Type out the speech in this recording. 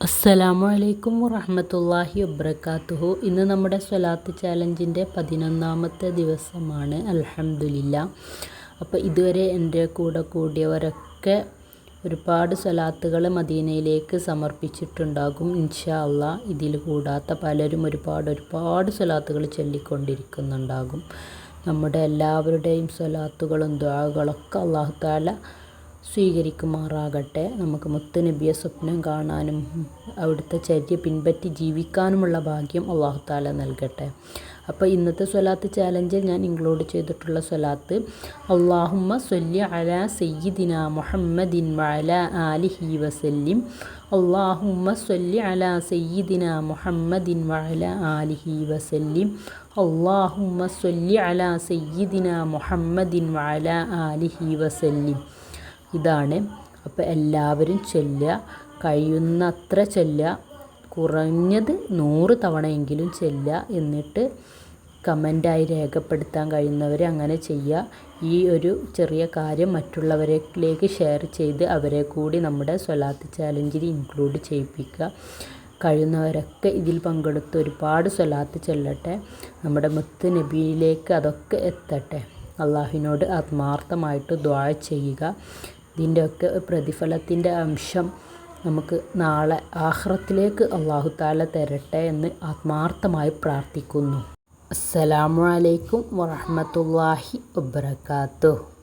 അസ്സലാമു അലൈക്കും വറഹമത്തല്ലാഹി വബർക്കാത്തുഹു ഇന്ന് നമ്മുടെ സ്വലാത്ത് ചാലഞ്ചിന്റെ പതിനൊന്നാമത്തെ ദിവസമാണ്. അൽഹംദുലില്ല. അപ്പോൾ ഇതുവരെ എന്റെ കൂടെ കൂടിയവരൊക്കെ ഒരുപാട് സ്വലാത്തുകൾ മദീനയിലേക്ക് സമർപ്പിച്ചിട്ടുണ്ടാകും. ഇൻഷാ അള്ളാ ഇതിൽ കൂടാത്ത പലരും ഒരുപാട് ഒരുപാട് സ്വലാത്തുകൾ ചൊല്ലിക്കൊണ്ടിരിക്കുന്നുണ്ടാകും. നമ്മുടെ എല്ലാവരുടെയും സ്വലാത്തുകളും ദ്വാകളൊക്കെ അള്ളാഹു താല സ്വീകരിക്കുമാറാകട്ടെ. നമുക്ക് മുത്തുനബിയെ സ്വപ്നം കാണാനും അവിടുത്തെ ചര്യ പിൻപറ്റി ജീവിക്കാനുമുള്ള ഭാഗ്യം അള്ളാഹുത്താല നൽകട്ടെ. അപ്പോൾ ഇന്നത്തെ സ്വലാത്ത് ചാലഞ്ചിൽ ഞാൻ ഇൻക്ലൂഡ് ചെയ്തിട്ടുള്ള സ്വലാത്ത് അള്ളാഹുമ്മ സൊല്ലി അല സയ്യിദിന മുഹമ്മദിൻ വഅല ആലിഹി വസല്ലിം. അള്ളാഹുമ്മ സൊല്ലി അല സയ്യിദിന മുഹമ്മദിൻ വഅല ആലിഹി വസല്ലിം. അള്ളാഹുമ്മ സൊല്ലി അല സയ്യിദിന മുഹമ്മദിൻ വഅല ആലിഹി വസല്ലിം. ഇതാണ്. അപ്പോൾ എല്ലാവരും ചൊല്ലുക. കഴിയുന്നത്ര ചൊല്ലുക. കുറഞ്ഞത് നൂറ് തവണയെങ്കിലും ചൊല്ലുക. എന്നിട്ട് കമന്റായി രേഖപ്പെടുത്താൻ കഴിയുന്നവർ അങ്ങനെ ചെയ്യുക. ഈ ഒരു ചെറിയ കാര്യം മറ്റുള്ളവരിലേക്ക് ഷെയർ ചെയ്ത് അവരെ കൂടി നമ്മുടെ സ്വലാത്ത് ചാലഞ്ചിൽ ഇൻക്ലൂഡ് ചെയ്യിപ്പിക്കുക. കഴിയുന്നവരൊക്കെ ഇതിൽ പങ്കെടുത്ത് ഒരുപാട് സ്വലാത്ത് ചെല്ലട്ടെ. നമ്മുടെ മുത്ത് നബിയിലേക്ക് അതൊക്കെ എത്തട്ടെ. അള്ളാഹുവിനോട് ആത്മാർത്ഥമായിട്ട് ദ്വാ ചെയ്യുക. ഇതിന്റെയൊക്കെ പ്രതിഫലത്തിന്റെ അംശം നമുക്ക് നാളെ ആഹ്റത്തിലേക്ക് അള്ളാഹു താല തരട്ടെ എന്ന് ആത്മാർത്ഥമായി പ്രാർത്ഥിക്കുന്നു. അസ്സലാമു അലൈക്കും വറഹമത്തല്ലാഹി വബർക്കാത്തു